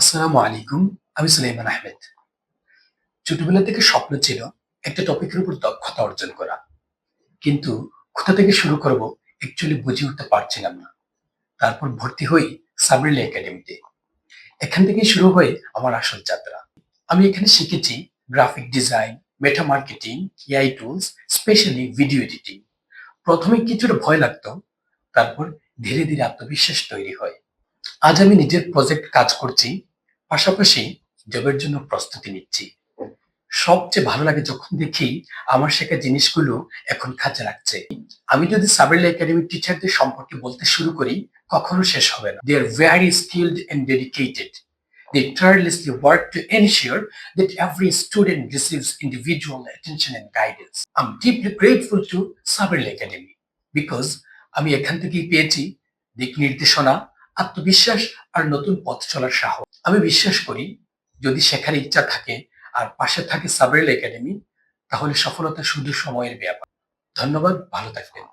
আসসালামু আলাইকুম, আমি সুলাইমান আহমেদ। ছোটবেলা থেকে স্বপ্ন ছিল একটা টপিকের উপর দক্ষতা অর্জন করা। কিন্তু কোথা থেকে শুরু করব অ্যাকচুয়ালি বুঝে উঠতে পারছিলাম না। তারপর ভর্তি হই সাবরিলা একাডেমিতে। এখান থেকে শুরু হয়ে আমার আসল যাত্রা। আমি এখানে শিখেছি graphic design Meta marketing AI tools specially video editing প্রথমে কিছুটা ভয় লাগতো, তারপর ধীরে ধীরে আত্মবিশ্বাস তৈরি হয়। আজ আমি নিজের প্রজেক্ট কাজ করছি, পাশাপাশি জবের জন্য প্রস্তুতি নিচ্ছি। সবচেয়ে ভালো লাগে যখন দেখি আমার শেখা জিনিসগুলো এখন কাজে লাগছে। আমি যদি সাবরেলা একাডেমির টিচারদের সম্পর্কে বলতে শুরু করি, কখনো শেষ হবে না। They are very skilled and dedicated They tirelessly work to ensure that every student receives individual attention and guidance. I'm deeply grateful to Saberla Academy because আমি এখান থেকেই পেয়েছি দিক নির্দেশনা আত্মবিশ্বাস আর নতুন পথ চলার সাহস। আমি বিশ্বাস করি, যদি শেখার ইচ্ছা থাকে আর পাশে থাকে সাবরেল একাডেমি, তাহলে সফলতা শুধু সময়ের ব্যাপার। ধন্যবাদ, ভালো থাকবেন।